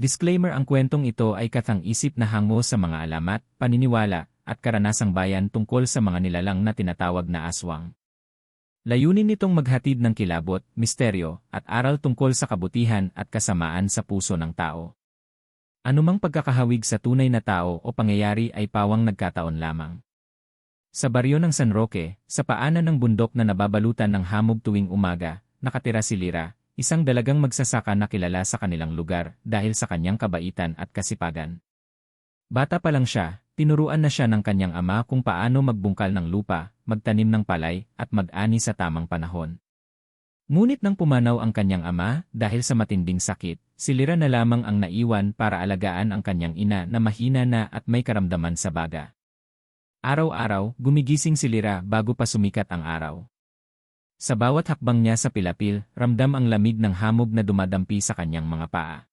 Disclaimer ang kwentong ito ay katang-isip na hango sa mga alamat, paniniwala, at karanasang bayan tungkol sa mga nilalang na tinatawag na aswang. Layunin nitong maghatid ng kilabot, misteryo, at aral tungkol sa kabutihan at kasamaan sa puso ng tao. Anumang pagkakahawig sa tunay na tao o pangyayari ay pawang nagkataon lamang. Sa baryo ng San Roque, sa paanan ng bundok na nababalutan ng hamog tuwing umaga, nakatira si Lira, isang dalagang magsasaka na kilala sa kanilang lugar dahil sa kanyang kabaitan at kasipagan. Bata pa lang siya, tinuruan na siya ng kanyang ama kung paano magbungkal ng lupa, magtanim ng palay, at mag-ani sa tamang panahon. Ngunit nang pumanaw ang kanyang ama, dahil sa matinding sakit, si Lira na lamang ang naiwan para alagaan ang kanyang ina na mahina na at may karamdaman sa baga. Araw-araw, gumigising si Lira bago pa sumikat ang araw. Sa bawat hakbang niya sa pilapil, ramdam ang lamig ng hamog na dumadampi sa kanyang mga paa.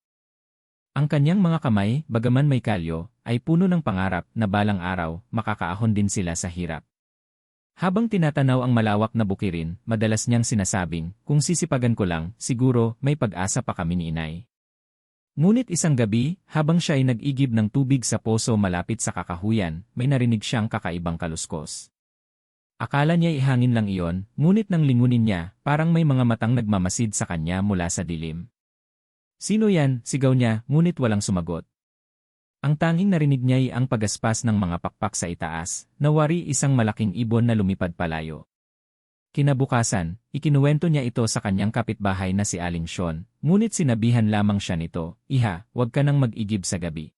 Ang kanyang mga kamay, bagaman may kalyo, ay puno ng pangarap na balang araw, makakaahon din sila sa hirap. Habang tinatanaw ang malawak na bukirin, madalas niyang sinasabing, kung sisipagan ko lang, siguro may pag-asa pa kami ni inay. Ngunit isang gabi, habang siya ay nag-igib ng tubig sa poso malapit sa kakahuyan, may narinig siyang kakaibang kaluskos. Akala niya ihangin lang iyon, ngunit nang lingunin niya, parang may mga matang nagmamasid sa kanya mula sa dilim. Sino yan? Sigaw niya, ngunit walang sumagot. Ang tanging narinig niya ay ang pagaspas ng mga pakpak sa itaas, nawari isang malaking ibon na lumipad palayo. Kinabukasan, ikinuwento niya ito sa kanyang kapitbahay na si Aling Sean, ngunit sinabihan lamang siya nito, Iha, huwag ka nang mag-igib sa gabi.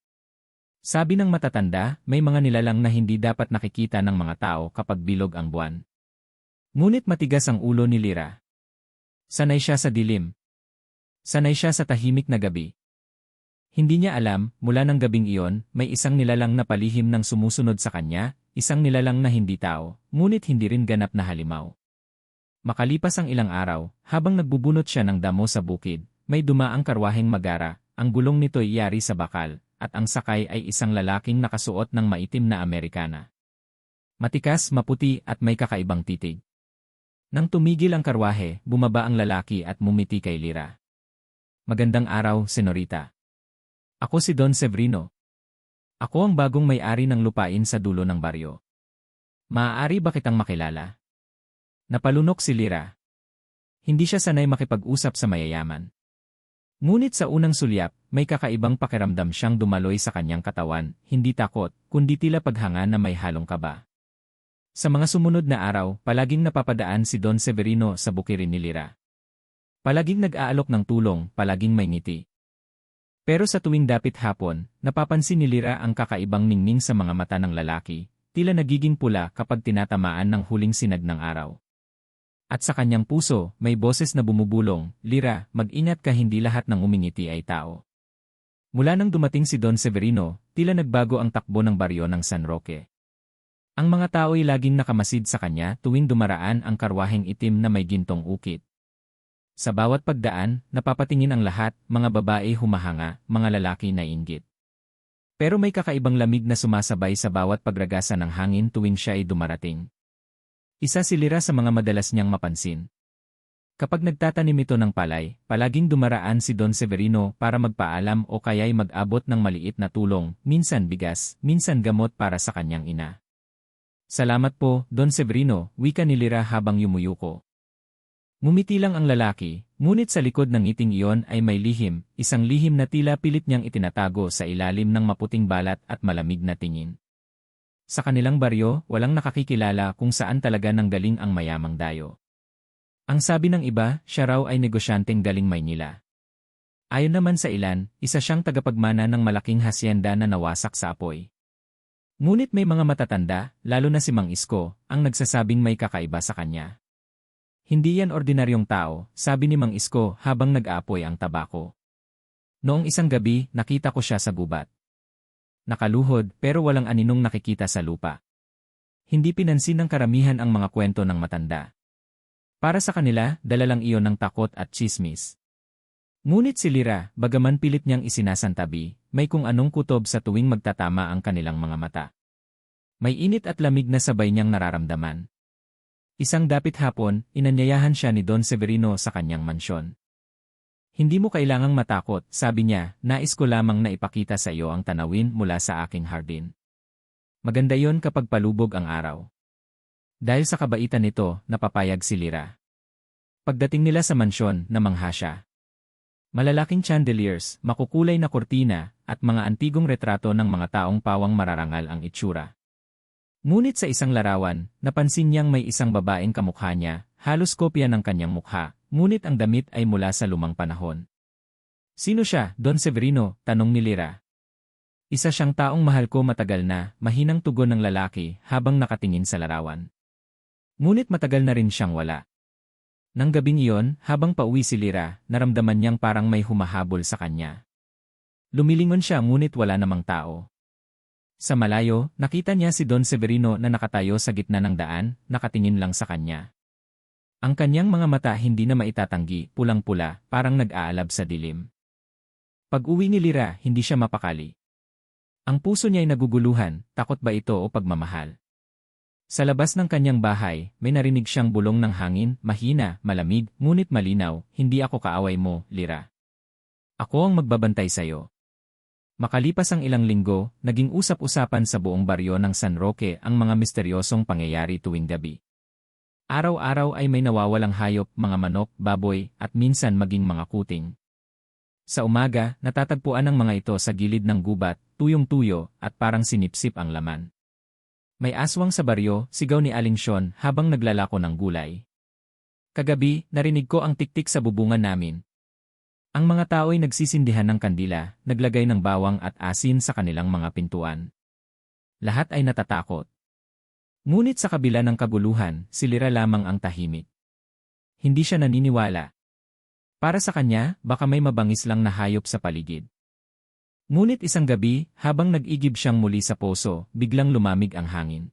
Sabi ng matatanda, may mga nilalang na hindi dapat nakikita ng mga tao kapag bilog ang buwan. Ngunit matigas ang ulo ni Lira. Sanay siya sa dilim. Sanay siya sa tahimik na gabi. Hindi niya alam, mula ng gabing iyon, may isang nilalang na palihim ng sumusunod sa kanya, isang nilalang na hindi tao, ngunit hindi rin ganap na halimaw. Makalipas ang ilang araw, habang nagbubunot siya ng damo sa bukid, may dumaang karwaheng magara, ang gulong nito'y yari sa bakal, at ang sakay ay isang lalaking nakasuot ng maitim na Amerikana. Matikas, maputi at may kakaibang titig. Nang tumigil ang karwahe, bumaba ang lalaki at mumiti kay Lira. Magandang araw, senorita. Ako si Don Severino. Ako ang bagong may-ari ng lupain sa dulo ng baryo. Maaari ba kitang makilala? Napalunok si Lira. Hindi siya sanay makipag-usap sa mayayaman. Ngunit sa unang sulyap, may kakaibang pakiramdam siyang dumaloy sa kanyang katawan, hindi takot, kundi tila paghanga na may halong kaba. Sa mga sumunod na araw, palaging napapadaan si Don Severino sa bukirin ni Lira. Palaging nag-aalok ng tulong, palaging may ngiti. Pero sa tuwing dapit hapon, napapansin ni Lira ang kakaibang ningning sa mga mata ng lalaki, tila nagiging pula kapag tinatamaan ng huling sinag ng araw. At sa kanyang puso, may boses na bumubulong, Lira, mag-ingat ka hindi lahat ng umingiti ay tao. Mula nang dumating si Don Severino, tila nagbago ang takbo ng baryo ng San Roque. Ang mga tao ay laging nakamasid sa kanya tuwing dumaraan ang karwaheng itim na may gintong ukit. Sa bawat pagdaan, napapatingin ang lahat, mga babae humahanga, mga lalaki na inggit. Pero may kakaibang lamig na sumasabay sa bawat pagragasa ng hangin tuwing siya ay dumarating. Isa si sa mga madalas niyang mapansin. Kapag nagtatanim ito ng palay, palaging dumaraan si Don Severino para magpaalam o kaya'y mag-abot ng maliit na tulong, minsan bigas, minsan gamot para sa kanyang ina. Salamat po, Don Severino, wika ni Lira habang yumuyuko. Ngumiti lang ang lalaki, ngunit sa likod ng ngiting iyon ay may lihim, isang lihim na tila pilit niyang itinatago sa ilalim ng maputing balat at malamig na tingin. Sa kanilang baryo, walang nakakikilala kung saan talaga nang galing ang mayamang dayo. Ang sabi ng iba, siya raw ay negosyanteng galing Maynila. Ayon naman sa ilan, isa siyang tagapagmana ng malaking hasyenda na nawasak sa apoy. Ngunit may mga matatanda, lalo na si Mang Isko, ang nagsasabing may kakaiba sa kanya. Hindi yan ordinaryong tao, sabi ni Mang Isko habang nag-aapoy ang tabako. Noong isang gabi, nakita ko siya sa gubat nakaluhod pero walang aninong nakikita sa lupa. Hindi pinansin ng karamihan ang mga kwento ng matanda. Para sa kanila, dala lang iyon ng takot at chismis. Ngunit si Lira, bagaman pilit niyang isinasantabi, may kung anong kutob sa tuwing magtatama ang kanilang mga mata. May init at lamig na sabay niyang nararamdaman. Isang dapit hapon, inanyayahan siya ni Don Severino sa kanyang mansyon. Hindi mo kailangang matakot, sabi niya, nais ko lamang na ipakita sa iyo ang tanawin mula sa aking hardin. Maganda yon kapag palubog ang araw. Dahil sa kabaitan nito, napapayag si Lira. Pagdating nila sa mansyon, namangha siya. Malalaking chandeliers, makukulay na kurtina, at mga antigong retrato ng mga taong pawang mararangal ang itsura. Ngunit sa isang larawan, napansin niyang may isang babaeng kamukha niya, halos kopya ng kanyang mukha, ngunit ang damit ay mula sa lumang panahon. Sino siya, Don Severino? Tanong ni Lira. Isa siyang taong mahal ko matagal na, mahinang tugon ng lalaki habang nakatingin sa larawan. Ngunit matagal na rin siyang wala. Nang gabing iyon, habang pauwi si Lira, naramdaman niyang parang may humahabol sa kanya. Lumilingon siya ngunit wala namang tao. Sa malayo, nakita niya si Don Severino na nakatayo sa gitna ng daan, nakatingin lang sa kanya. Ang kanyang mga mata hindi na maitatanggi, pulang-pula, parang nag-aalab sa dilim. Pag-uwi ni Lira, hindi siya mapakali. Ang puso niya ay naguguluhan, takot ba ito o pagmamahal? Sa labas ng kanyang bahay, may narinig siyang bulong ng hangin, mahina, malamig, ngunit malinaw, hindi ako kaaway mo, Lira. Ako ang magbabantay sa'yo. Makalipas ang ilang linggo, naging usap-usapan sa buong baryo ng San Roque ang mga misteryosong pangyayari tuwing gabi. Araw-araw ay may nawawalang hayop, mga manok, baboy, at minsan maging mga kuting. Sa umaga, natatagpuan ang mga ito sa gilid ng gubat, tuyong-tuyo, at parang sinipsip ang laman. May aswang sa baryo, sigaw ni Aling Sean habang naglalako ng gulay. Kagabi, narinig ko ang tiktik sa bubungan namin, ang mga tao ay nagsisindihan ng kandila, naglagay ng bawang at asin sa kanilang mga pintuan. Lahat ay natatakot. Ngunit sa kabila ng kaguluhan, si Lira lamang ang tahimik. Hindi siya naniniwala. Para sa kanya, baka may mabangis lang na hayop sa paligid. Ngunit isang gabi, habang nag-igib siyang muli sa poso, biglang lumamig ang hangin.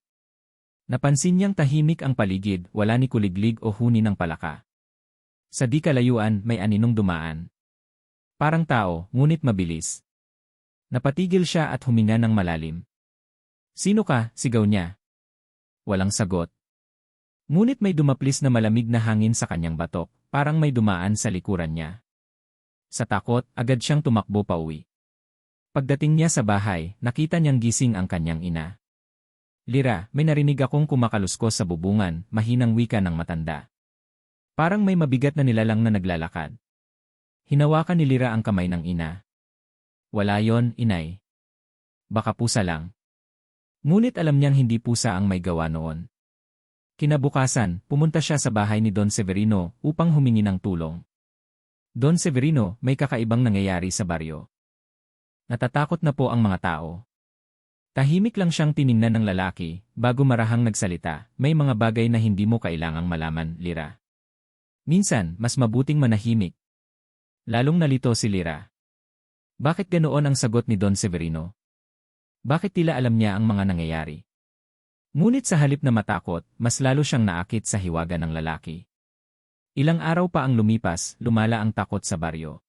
Napansin niyang tahimik ang paligid, wala ni kuliglig o huni ng palaka. Sa di kalayuan, may aninong dumaan. Parang tao, ngunit mabilis. Napatigil siya at huminga ng malalim. Sino ka? sigaw niya. Walang sagot. Ngunit may dumaplis na malamig na hangin sa kanyang batok, parang may dumaan sa likuran niya. Sa takot, agad siyang tumakbo pa uwi. Pagdating niya sa bahay, nakita niyang gising ang kanyang ina. Lira, may narinig akong kumakaluskos sa bubungan, mahinang wika ng matanda. Parang may mabigat na nilalang na naglalakad. Hinawakan ni Lira ang kamay ng ina. Wala yon, inay. Baka pusa lang. Ngunit alam niyang hindi pusa ang may gawa noon. Kinabukasan, pumunta siya sa bahay ni Don Severino upang humingi ng tulong. Don Severino, may kakaibang nangyayari sa baryo. Natatakot na po ang mga tao. Tahimik lang siyang tiningnan ng lalaki, bago marahang nagsalita, may mga bagay na hindi mo kailangang malaman, Lira. Minsan, mas mabuting manahimik, Lalong nalito si Lira. Bakit ganoon ang sagot ni Don Severino? Bakit tila alam niya ang mga nangyayari? Ngunit sa halip na matakot, mas lalo siyang naakit sa hiwaga ng lalaki. Ilang araw pa ang lumipas, lumala ang takot sa baryo.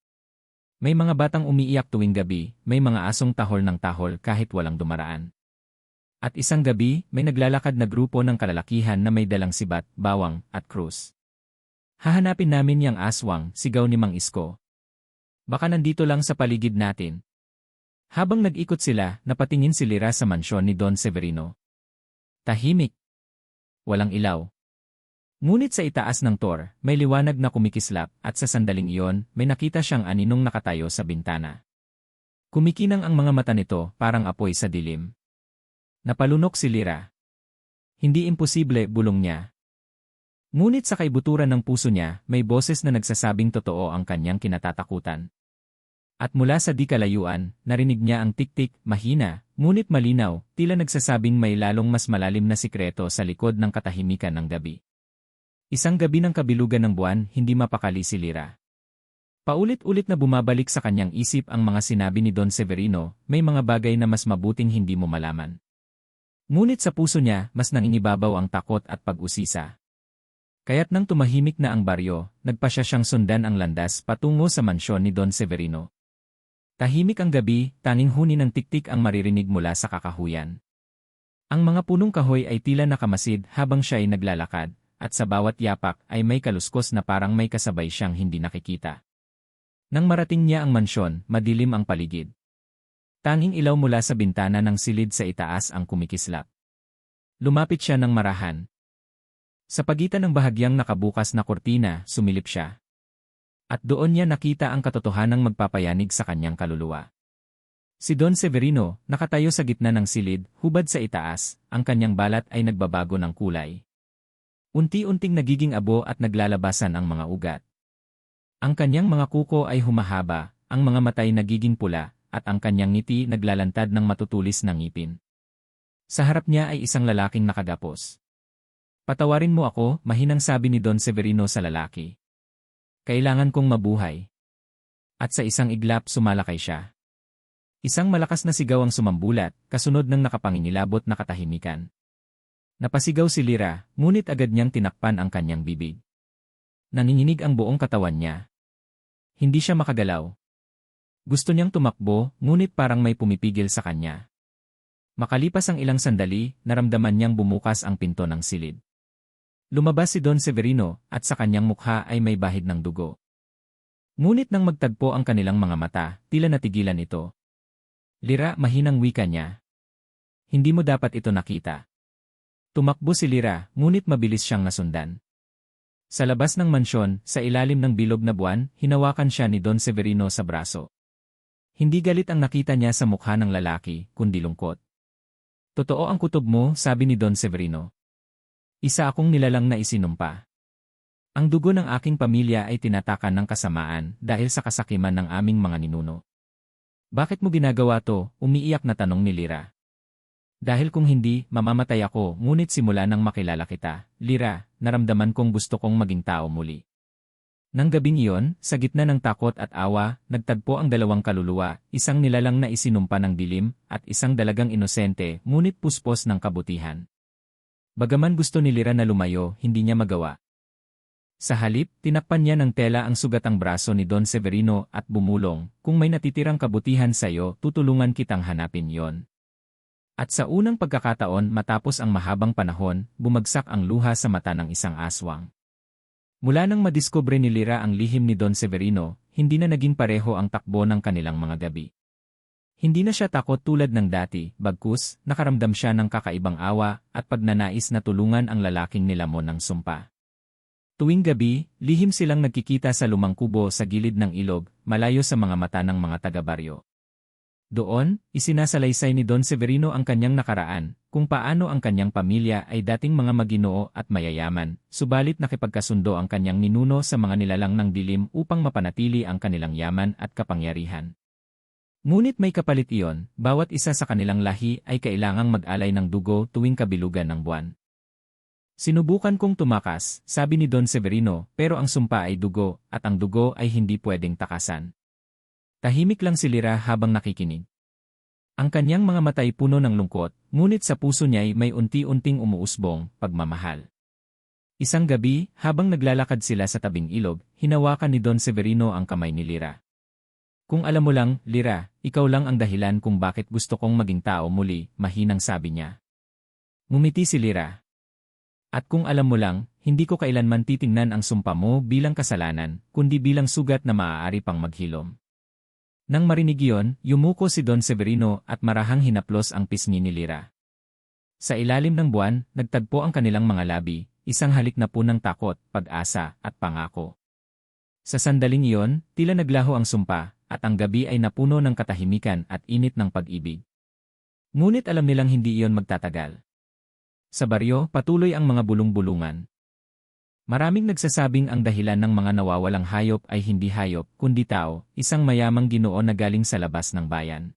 May mga batang umiiyak tuwing gabi, may mga asong tahol ng tahol kahit walang dumaraan. At isang gabi, may naglalakad na grupo ng kalalakihan na may dalang sibat, bawang, at krus. Hahanapin namin yang aswang, sigaw ni Mang Isko. Baka nandito lang sa paligid natin. Habang nag-ikot sila, napatingin si Lira sa mansyon ni Don Severino. Tahimik. Walang ilaw. Ngunit sa itaas ng tor, may liwanag na kumikislap at sa sandaling iyon, may nakita siyang aninong nakatayo sa bintana. Kumikinang ang mga mata nito parang apoy sa dilim. Napalunok si Lira. Hindi imposible, bulong niya. Ngunit sa kaibuturan ng puso niya, may boses na nagsasabing totoo ang kanyang kinatatakutan. At mula sa di kalayuan, narinig niya ang tiktik, mahina, ngunit malinaw, tila nagsasabing may lalong mas malalim na sikreto sa likod ng katahimikan ng gabi. Isang gabi ng kabilugan ng buwan, hindi mapakali si Lira. Paulit-ulit na bumabalik sa kanyang isip ang mga sinabi ni Don Severino, may mga bagay na mas mabuting hindi mo malaman. Ngunit sa puso niya, mas nangingibabaw ang takot at pag-usisa. Kaya't nang tumahimik na ang baryo, nagpa siya siyang sundan ang landas patungo sa mansyon ni Don Severino. Tahimik ang gabi, tanging huni ng tiktik ang maririnig mula sa kakahuyan. Ang mga punong kahoy ay tila nakamasid habang siya ay naglalakad, at sa bawat yapak ay may kaluskos na parang may kasabay siyang hindi nakikita. Nang marating niya ang mansyon, madilim ang paligid. Tanging ilaw mula sa bintana ng silid sa itaas ang kumikislap. Lumapit siya ng marahan. Sa pagitan ng bahagyang nakabukas na kurtina, sumilip siya. At doon niya nakita ang katotohanang magpapayanig sa kanyang kaluluwa. Si Don Severino, nakatayo sa gitna ng silid, hubad sa itaas, ang kanyang balat ay nagbabago ng kulay. Unti-unting nagiging abo at naglalabasan ang mga ugat. Ang kanyang mga kuko ay humahaba, ang mga matay nagiging pula, at ang kanyang ngiti naglalantad ng matutulis ng ngipin. Sa harap niya ay isang lalaking nakagapos. Patawarin mo ako, mahinang sabi ni Don Severino sa lalaki. Kailangan kong mabuhay. At sa isang iglap sumalakay siya. Isang malakas na sigaw ang sumambulat, kasunod ng nakapangingilabot na katahimikan. Napasigaw si Lira, ngunit agad niyang tinakpan ang kanyang bibig. Nanginginig ang buong katawan niya. Hindi siya makagalaw. Gusto niyang tumakbo, ngunit parang may pumipigil sa kanya. Makalipas ang ilang sandali, naramdaman niyang bumukas ang pinto ng silid. Lumabas si Don Severino, at sa kanyang mukha ay may bahid ng dugo. Ngunit nang magtagpo ang kanilang mga mata, tila natigilan ito. Lira, mahinang wika niya. Hindi mo dapat ito nakita. Tumakbo si Lira, ngunit mabilis siyang nasundan. Sa labas ng mansyon, sa ilalim ng bilog na buwan, hinawakan siya ni Don Severino sa braso. Hindi galit ang nakita niya sa mukha ng lalaki, kundi lungkot. Totoo ang kutob mo, sabi ni Don Severino. Isa akong nilalang na isinumpa. Ang dugo ng aking pamilya ay tinatakan ng kasamaan dahil sa kasakiman ng aming mga ninuno. Bakit mo ginagawa to? Umiiyak na tanong ni Lira. Dahil kung hindi, mamamatay ako, ngunit simula nang makilala kita, Lira, naramdaman kong gusto kong maging tao muli. Nang gabing iyon, sa gitna ng takot at awa, nagtagpo ang dalawang kaluluwa, isang nilalang na isinumpa ng dilim, at isang dalagang inosente, ngunit puspos ng kabutihan. Bagaman gusto ni Lira na lumayo, hindi niya magawa. Sa halip, tinakpan niya ng tela ang sugatang braso ni Don Severino at bumulong, kung may natitirang kabutihan sa iyo, tutulungan kitang hanapin yon. At sa unang pagkakataon matapos ang mahabang panahon, bumagsak ang luha sa mata ng isang aswang. Mula nang madiskubre ni Lira ang lihim ni Don Severino, hindi na naging pareho ang takbo ng kanilang mga gabi. Hindi na siya takot tulad ng dati, bagkus, nakaramdam siya ng kakaibang awa at pagnanais na tulungan ang lalaking nilamon ng sumpa. Tuwing gabi, lihim silang nagkikita sa lumang kubo sa gilid ng ilog, malayo sa mga mata ng mga taga-baryo. Doon, isinasalaysay ni Don Severino ang kanyang nakaraan, kung paano ang kanyang pamilya ay dating mga maginoo at mayayaman, subalit nakipagkasundo ang kanyang ninuno sa mga nilalang ng dilim upang mapanatili ang kanilang yaman at kapangyarihan. Ngunit may kapalit iyon, bawat isa sa kanilang lahi ay kailangang mag-alay ng dugo tuwing kabilugan ng buwan. Sinubukan kong tumakas, sabi ni Don Severino, pero ang sumpa ay dugo, at ang dugo ay hindi pwedeng takasan. Tahimik lang si Lira habang nakikinig. Ang kanyang mga matay puno ng lungkot, ngunit sa puso niya ay may unti-unting umuusbong, pagmamahal. Isang gabi, habang naglalakad sila sa tabing ilog, hinawakan ni Don Severino ang kamay ni Lira. Kung alam mo lang, Lira, ikaw lang ang dahilan kung bakit gusto kong maging tao muli, mahinang sabi niya. Ngumiti si Lira, at kung alam mo lang, hindi ko kailanman titingnan ang sumpa mo bilang kasalanan, kundi bilang sugat na maaari pang maghilom. Nang marinig iyon, yumuko si Don Severino at marahang hinaplos ang pisngi ni Lira. Sa ilalim ng buwan, nagtagpo ang kanilang mga labi, isang halik na punang takot, pag-asa, at pangako. Sa sandaling iyon, tila naglaho ang sumpa, at ang gabi ay napuno ng katahimikan at init ng pag-ibig. Ngunit alam nilang hindi iyon magtatagal. Sa baryo, patuloy ang mga bulong-bulungan. Maraming nagsasabing ang dahilan ng mga nawawalang hayop ay hindi hayop, kundi tao, isang mayamang ginoo na galing sa labas ng bayan.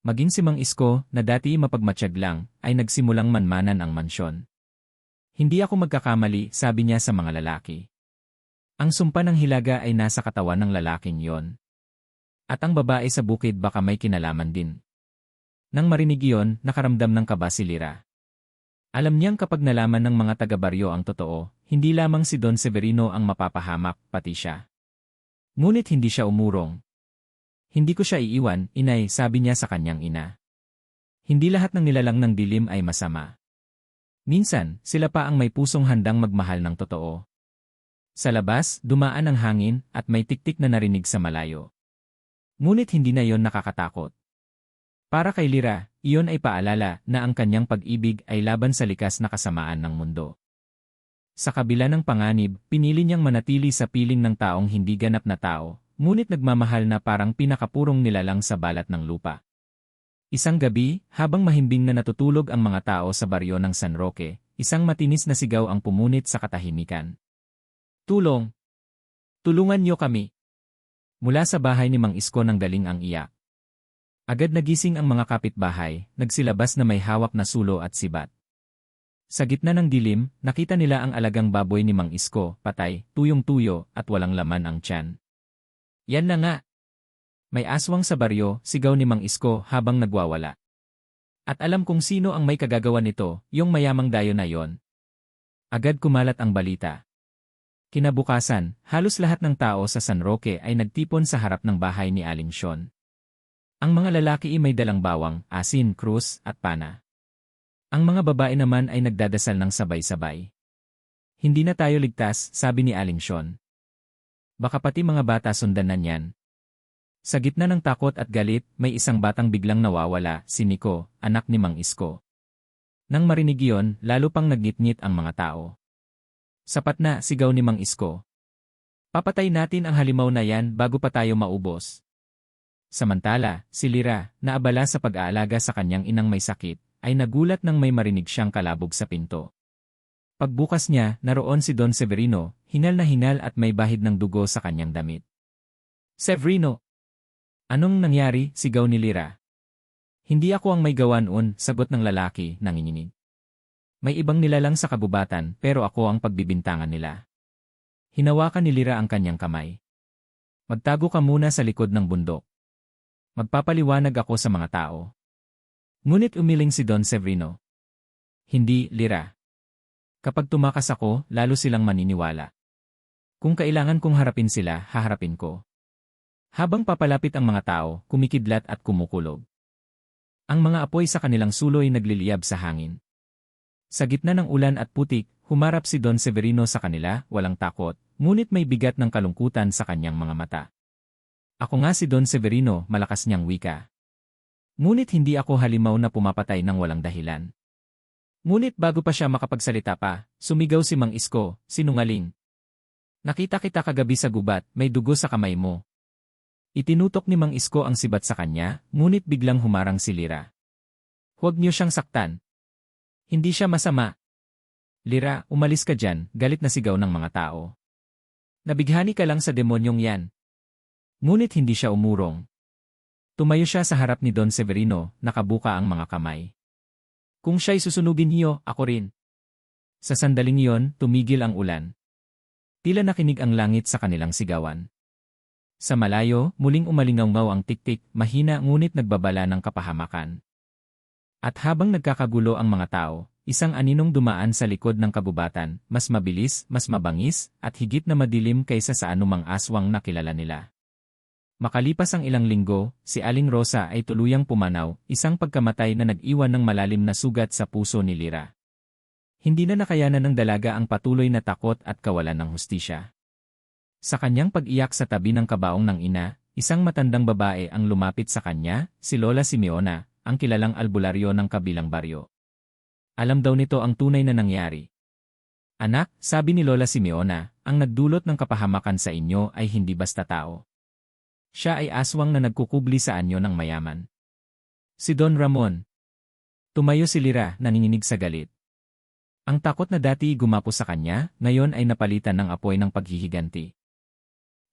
Maging si Mang Isko, na dati mapagmatsyag lang, ay nagsimulang manmanan ang mansyon. Hindi ako magkakamali, sabi niya sa mga lalaki. Ang sumpa ng hilaga ay nasa katawan ng lalaking yon. At ang babae sa bukid baka may kinalaman din. Nang marinig iyon, nakaramdam ng kaba si Lira. Alam niyang kapag nalaman ng mga taga-baryo ang totoo, hindi lamang si Don Severino ang mapapahamak, pati siya. Ngunit hindi siya umurong. Hindi ko siya iiwan, inay, sabi niya sa kanyang ina. Hindi lahat ng nilalang ng dilim ay masama. Minsan, sila pa ang may pusong handang magmahal ng totoo. Sa labas, dumaan ang hangin at may tiktik na narinig sa malayo. Ngunit hindi na yon nakakatakot. Para kay Lira, iyon ay paalala na ang kanyang pag-ibig ay laban sa likas na kasamaan ng mundo. Sa kabila ng panganib, pinili niyang manatili sa piling ng taong hindi ganap na tao, ngunit nagmamahal na parang pinakapurong nilalang sa balat ng lupa. Isang gabi, habang mahimbing na natutulog ang mga tao sa baryo ng San Roque, isang matinis na sigaw ang pumunit sa katahimikan. Tulong! Tulungan niyo kami! Mula sa bahay ni Mang Isko nang galing ang iyak. Agad nagising ang mga kapitbahay, nagsilabas na may hawak na sulo at sibat. Sa gitna ng dilim, nakita nila ang alagang baboy ni Mang Isko, patay, tuyong-tuyo, at walang laman ang tiyan. Yan na nga! May aswang sa baryo, sigaw ni Mang Isko habang nagwawala. At alam kung sino ang may kagagawa nito, yung mayamang dayo na yon. Agad kumalat ang balita. Kinabukasan, halos lahat ng tao sa San Roque ay nagtipon sa harap ng bahay ni Aling Sean. Ang mga lalaki ay may dalang bawang, asin, krus, at pana. Ang mga babae naman ay nagdadasal ng sabay-sabay. Hindi na tayo ligtas, sabi ni Aling Sean. Baka pati mga bata sundan na niyan. Sa gitna ng takot at galit, may isang batang biglang nawawala, si Nico, anak ni Mang Isko. Nang marinig iyon, lalo pang nagngit ang mga tao. Sapat na, sigaw ni Mang Isko. Papatay natin ang halimaw na yan bago pa tayo maubos. Samantala, si Lira, na abala sa pag-aalaga sa kanyang inang may sakit, ay nagulat nang may marinig siyang kalabog sa pinto. Pagbukas niya, naroon si Don Severino, hinal na hinal at may bahid ng dugo sa kanyang damit. Severino! Anong nangyari, sigaw ni Lira. Hindi ako ang may gawa noon, sagot ng lalaki, nanginginig. May ibang nilalang sa kabubatan pero ako ang pagbibintangan nila. Hinawakan ni Lira ang kanyang kamay. Magtago ka muna sa likod ng bundok. Magpapaliwanag ako sa mga tao. Ngunit umiling si Don Severino. Hindi, Lira. Kapag tumakas ako, lalo silang maniniwala. Kung kailangan kong harapin sila, haharapin ko. Habang papalapit ang mga tao, kumikidlat at kumukulog. Ang mga apoy sa kanilang suloy nagliliyab sa hangin. Sa gitna ng ulan at putik, humarap si Don Severino sa kanila, walang takot, ngunit may bigat ng kalungkutan sa kanyang mga mata. Ako nga si Don Severino, malakas niyang wika. Ngunit hindi ako halimaw na pumapatay ng walang dahilan. Ngunit bago pa siya makapagsalita pa, sumigaw si Mang Isko, sinungaling. Nakita kita kagabi sa gubat, may dugo sa kamay mo. Itinutok ni Mang Isko ang sibat sa kanya, ngunit biglang humarang si Lira. Huwag niyo siyang saktan, hindi siya masama. Lira, umalis ka dyan, galit na sigaw ng mga tao. Nabighani ka lang sa demonyong yan. Ngunit hindi siya umurong. Tumayo siya sa harap ni Don Severino, nakabuka ang mga kamay. Kung siya'y susunugin niyo, ako rin. Sa sandaling iyon, tumigil ang ulan. Tila nakinig ang langit sa kanilang sigawan. Sa malayo, muling umalingaw ang tiktik, mahina ngunit nagbabala ng kapahamakan. At habang nagkakagulo ang mga tao, isang aninong dumaan sa likod ng kabubatan, mas mabilis, mas mabangis, at higit na madilim kaysa sa anumang aswang na kilala nila. Makalipas ang ilang linggo, si Aling Rosa ay tuluyang pumanaw, isang pagkamatay na nag-iwan ng malalim na sugat sa puso ni Lira. Hindi na nakayanan ng dalaga ang patuloy na takot at kawalan ng hustisya. Sa kanyang pag-iyak sa tabi ng kabaong ng ina, isang matandang babae ang lumapit sa kanya, si Lola Simeona, ang kilalang albularyo ng kabilang baryo. Alam daw nito ang tunay na nangyari. Anak, sabi ni Lola Simeona, ang nagdulot ng kapahamakan sa inyo ay hindi basta tao. Siya ay aswang na nagkukubli sa anyo ng mayaman. Si Don Ramon. Tumayo si Lira, naninginig sa galit. Ang takot na dati gumapo sa kanya, ngayon ay napalitan ng apoy ng paghihiganti.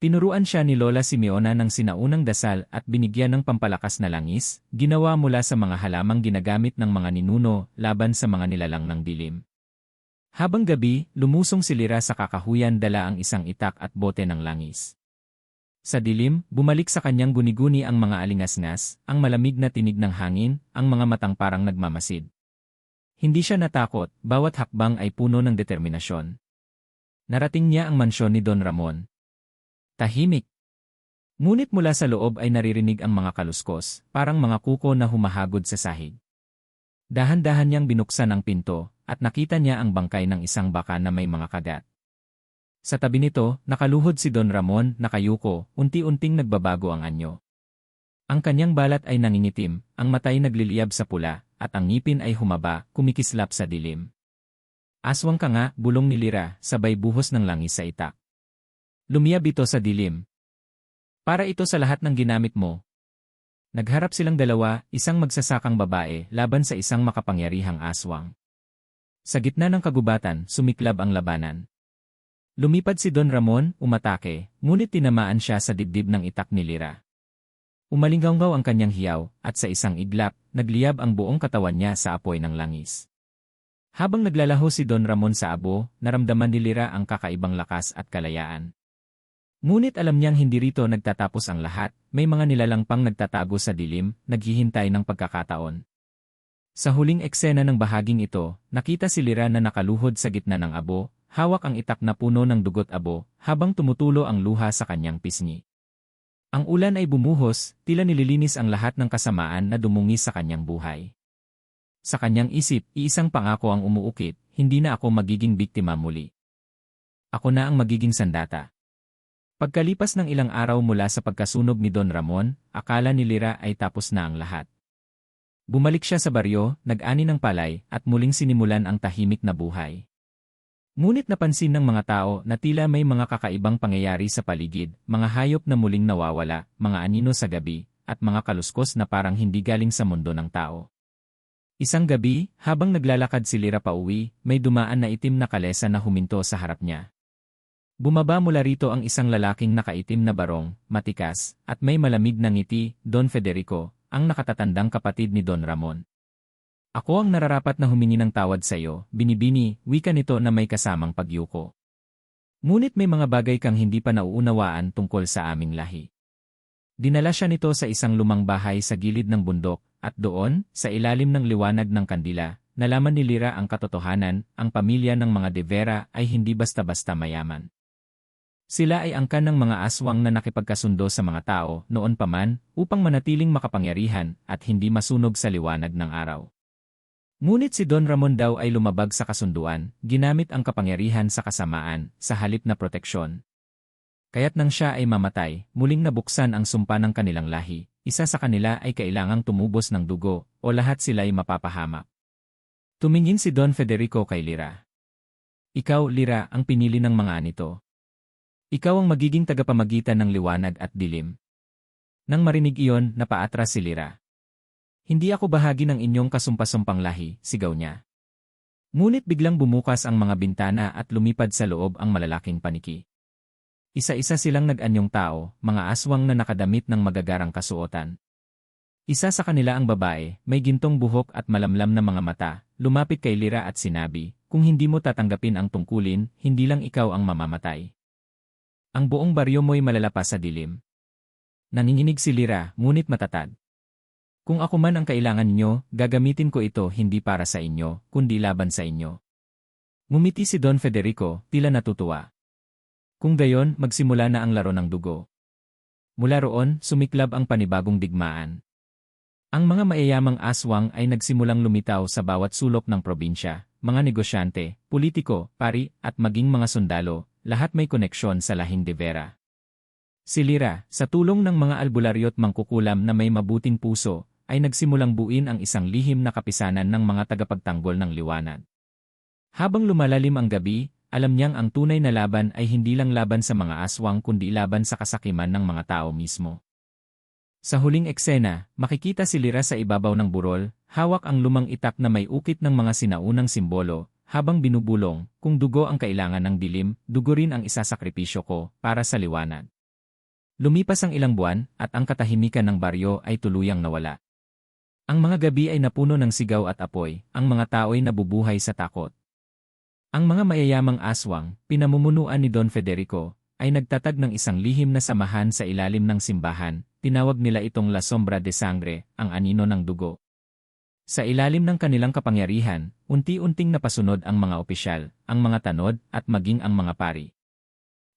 Tinuruan siya ni Lola Simeona ng sinaunang dasal at binigyan ng pampalakas na langis, ginawa mula sa mga halamang ginagamit ng mga ninuno laban sa mga nilalang ng dilim. Habang gabi, lumusong si Lira sa kakahuyan dala ang isang itak at bote ng langis. Sa dilim, bumalik sa kanyang guni-guni ang mga alingasngas, ang malamig na tinig ng hangin, ang mga matang parang nagmamasid. Hindi siya natakot, bawat hakbang ay puno ng determinasyon. Narating niya ang mansyon ni Don Ramon, Tahimik. Ngunit mula sa loob ay naririnig ang mga kaluskos, parang mga kuko na humahagod sa sahig. Dahan-dahan niyang binuksan ang pinto, at nakita niya ang bangkay ng isang baka na may mga kagat. Sa tabi nito, nakaluhod si Don Ramon, nakayuko, unti-unting nagbabago ang anyo. Ang kanyang balat ay nangingitim, ang matay nagliliyab sa pula, at ang ngipin ay humaba, kumikislap sa dilim. Aswang ka nga, bulong ni Lira, sabay buhos ng langis sa itak. Lumiyab ito sa dilim. Para ito sa lahat ng ginamit mo. Nagharap silang dalawa, isang magsasakang babae, laban sa isang makapangyarihang aswang. Sa gitna ng kagubatan, sumiklab ang labanan. Lumipad si Don Ramon, umatake, ngunit tinamaan siya sa dibdib ng itak ni Lira. Umalinggaw ang kanyang hiyaw, at sa isang iglap, nagliyab ang buong katawan niya sa apoy ng langis. Habang naglalaho si Don Ramon sa abo, naramdaman ni Lira ang kakaibang lakas at kalayaan. Ngunit alam niyang hindi rito nagtatapos ang lahat, may mga nilalang pang nagtatago sa dilim, naghihintay ng pagkakataon. Sa huling eksena ng bahaging ito, nakita si Lira na nakaluhod sa gitna ng abo, Hawak ang itak na puno ng dugot abo, habang tumutulo ang luha sa kanyang pisngi. Ang ulan ay bumuhos, tila nililinis ang lahat ng kasamaan na dumungi sa kanyang buhay. Sa kanyang isip, iisang pangako ang umuukit, hindi na ako magiging biktima muli. Ako na ang magiging sandata. Pagkalipas ng ilang araw mula sa pagkasunog ni Don Ramon, akala ni Lira ay tapos na ang lahat. Bumalik siya sa baryo, nag-ani ng palay, at muling sinimulan ang tahimik na buhay. Ngunit napansin ng mga tao na tila may mga kakaibang pangyayari sa paligid, mga hayop na muling nawawala, mga anino sa gabi, at mga kaluskos na parang hindi galing sa mundo ng tao. Isang gabi, habang naglalakad si Lira pauwi, may dumaan na itim na kalesa na huminto sa harap niya. Bumaba mula rito ang isang lalaking nakaitim na barong, matikas, at may malamig na ngiti, Don Federico, ang nakatatandang kapatid ni Don Ramon. Ako ang nararapat na humingi ng tawad sa iyo, binibini, wika nito na may kasamang pagyuko. Ngunit may mga bagay kang hindi pa nauunawaan tungkol sa aming lahi. Dinala siya nito sa isang lumang bahay sa gilid ng bundok, at doon, sa ilalim ng liwanag ng kandila, nalaman ni Lira ang katotohanan, ang pamilya ng mga De Vera ay hindi basta-basta mayaman. Sila ay angkan ng mga aswang na nakipagkasundo sa mga tao noon pa man upang manatiling makapangyarihan at hindi masunog sa liwanag ng araw. Ngunit si Don Ramon daw ay lumabag sa kasunduan, ginamit ang kapangyarihan sa kasamaan, sa halip na proteksyon. Kaya't nang siya ay mamatay, muling nabuksan ang sumpa ng kanilang lahi, isa sa kanila ay kailangang tumubos ng dugo, o lahat sila ay mapapahamak. Tumingin si Don Federico kay Lira. Ikaw, Lira, ang pinili ng mga anito. Ikaw ang magiging tagapamagitan ng liwanag at dilim. Nang marinig iyon, napaatras si Lira. Hindi ako bahagi ng inyong kasumpasumpang lahi, sigaw niya. Ngunit biglang bumukas ang mga bintana at lumipad sa loob ang malalaking paniki. Isa-isa silang nag-anyong tao, mga aswang na nakadamit ng magagarang kasuotan. Isa sa kanila ang babae, may gintong buhok at malamlam na mga mata, lumapit kay Lira at sinabi, kung hindi mo tatanggapin ang tungkulin, hindi lang ikaw ang mamamatay. Ang buong baryo mo'y malalapas sa dilim. Nanginginig si Lira, ngunit matatag. Kung ako man ang kailangan ninyo, gagamitin ko ito hindi para sa inyo, kundi laban sa inyo. Ngumiti si Don Federico, tila natutuwa. Kung gayon, magsimula na ang laro ng dugo. Mula roon, sumiklab ang panibagong digmaan. Ang mga mayayamang aswang ay nagsimulang lumitaw sa bawat sulok ng probinsya, mga negosyante, politiko, pari, at maging mga sundalo, lahat may koneksyon sa lahing de Vera. Si Lira, sa tulong ng mga albularyo't mangkukulam na may mabuting puso, ay nagsimulang buin ang isang lihim na kapisanan ng mga tagapagtanggol ng liwanag. Habang lumalalim ang gabi, alam niyang ang tunay na laban ay hindi lang laban sa mga aswang kundi laban sa kasakiman ng mga tao mismo. Sa huling eksena, makikita si Lira sa ibabaw ng burol, hawak ang lumang itak na may ukit ng mga sinaunang simbolo, habang binubulong, kung dugo ang kailangan ng dilim, dugo rin ang isasakripisyo ko para sa liwanag. Lumipas ang ilang buwan, at ang katahimikan ng baryo ay tuluyang nawala. Ang mga gabi ay napuno ng sigaw at apoy, ang mga tao'y nabubuhay sa takot. Ang mga mayayamang aswang, pinamumunuan ni Don Federico, ay nagtatag ng isang lihim na samahan sa ilalim ng simbahan, tinawag nila itong La Sombra de Sangre, ang anino ng dugo. Sa ilalim ng kanilang kapangyarihan, unti-unting napasunod ang mga opisyal, ang mga tanod, at maging ang mga pari.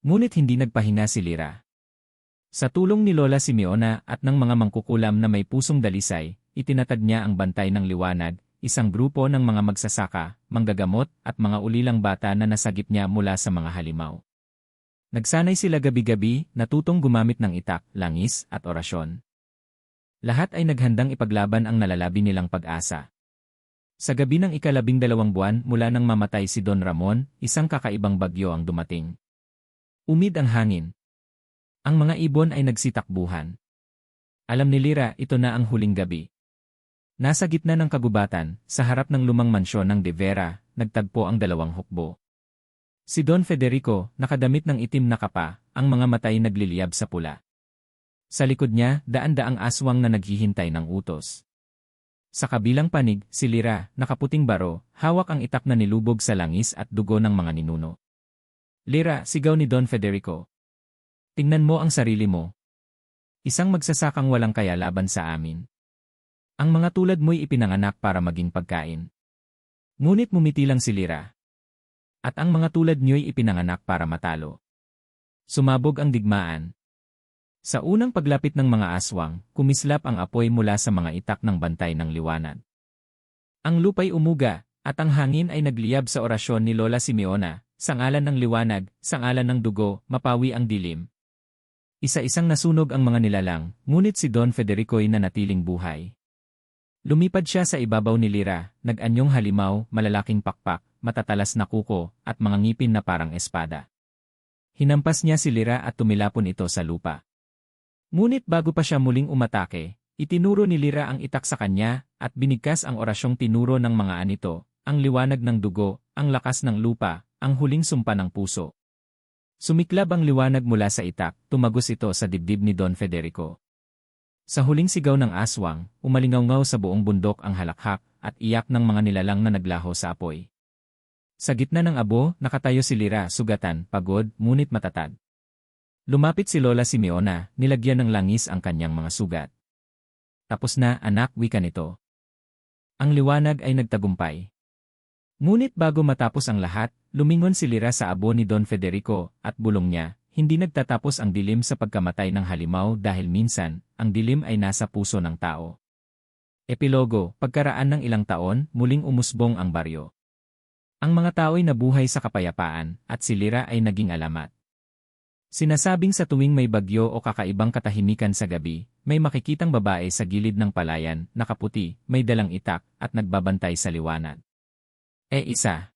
Ngunit hindi nagpahinga si Lira. Sa tulong ni Lola Simeona at ng mga mangkukulam na may pusong dalisay, itinatag niya ang bantay ng liwanag, isang grupo ng mga magsasaka, manggagamot at mga ulilang bata na nasagip niya mula sa mga halimaw. Nagsanay sila gabi-gabi, natutong gumamit ng itak, langis, at orasyon. Lahat ay naghandang ipaglaban ang nalalabi nilang pag-asa. Sa gabi ng ikalabing dalawang buwan mula nang mamatay si Don Ramon, isang kakaibang bagyo ang dumating. Umid ang hangin. Ang mga ibon ay nagsitakbuhan. Alam ni Lira ito na ang huling gabi. Nasa gitna ng kagubatan, sa harap ng lumang mansyon ng De Vera, nagtagpo ang dalawang hukbo. Si Don Federico, nakadamit ng itim na kapa, ang mga matay nagliliyab sa pula. Sa likod niya, daan-daang aswang na naghihintay ng utos. Sa kabilang panig, si Lira, nakaputing baro, hawak ang itak na nilubog sa langis at dugo ng mga ninuno. Lira, sigaw ni Don Federico. Tingnan mo ang sarili mo. Isang magsasakang walang kaya laban sa amin. Ang mga tulad mo'y ipinanganak para maging pagkain. Ngunit mumiti lang si Lira. At ang mga tulad niyo'y ipinanganak para matalo. Sumabog ang digmaan. Sa unang paglapit ng mga aswang, kumislap ang apoy mula sa mga itak ng bantay ng liwanag. Ang lupay umuga, at ang hangin ay nagliyab sa orasyon ni Lola Simeona, sa ngalan ng liwanag, sa ngalan ng dugo, mapawi ang dilim. Isa-isang nasunog ang mga nilalang, ngunit si Don Federico'y nanatiling buhay. Lumipad siya sa ibabaw ni Lira, nag-anyong halimaw, malalaking pakpak, matatalas na kuko, at mga ngipin na parang espada. Hinampas niya si Lira at tumilapon ito sa lupa. Ngunit bago pa siya muling umatake, itinuro ni Lira ang itak sa kanya, at binigkas ang orasyong tinuro ng mga anito, ang liwanag ng dugo, ang lakas ng lupa, ang huling sumpa ng puso. Sumiklab ang liwanag mula sa itak, tumagos ito sa dibdib ni Don Federico. Sa huling sigaw ng aswang, umalingaw sa buong bundok ang halakhak at iyak ng mga nilalang na naglaho sa apoy. Sa gitna ng abo, nakatayo si Lira, sugatan, pagod, ngunit matatag. Lumapit si Lola Simeona, nilagyan ng langis ang kanyang mga sugat. Tapos na, anak, wika nito. Ang liwanag ay nagtagumpay. Ngunit bago matapos ang lahat, lumingon si Lira sa abo ni Don Federico, at bulong niya, hindi nagtatapos ang dilim sa pagkamatay ng halimaw dahil minsan, ang dilim ay nasa puso ng tao. Epilogo, pagkaraan ng ilang taon, muling umusbong ang baryo. Ang mga tao'y nabuhay sa kapayapaan, at si Lira ay naging alamat. Sinasabing sa tuwing may bagyo o kakaibang katahimikan sa gabi, may makikitang babae sa gilid ng palayan, nakaputi, may dalang itak, at nagbabantay sa liwanag. E isa,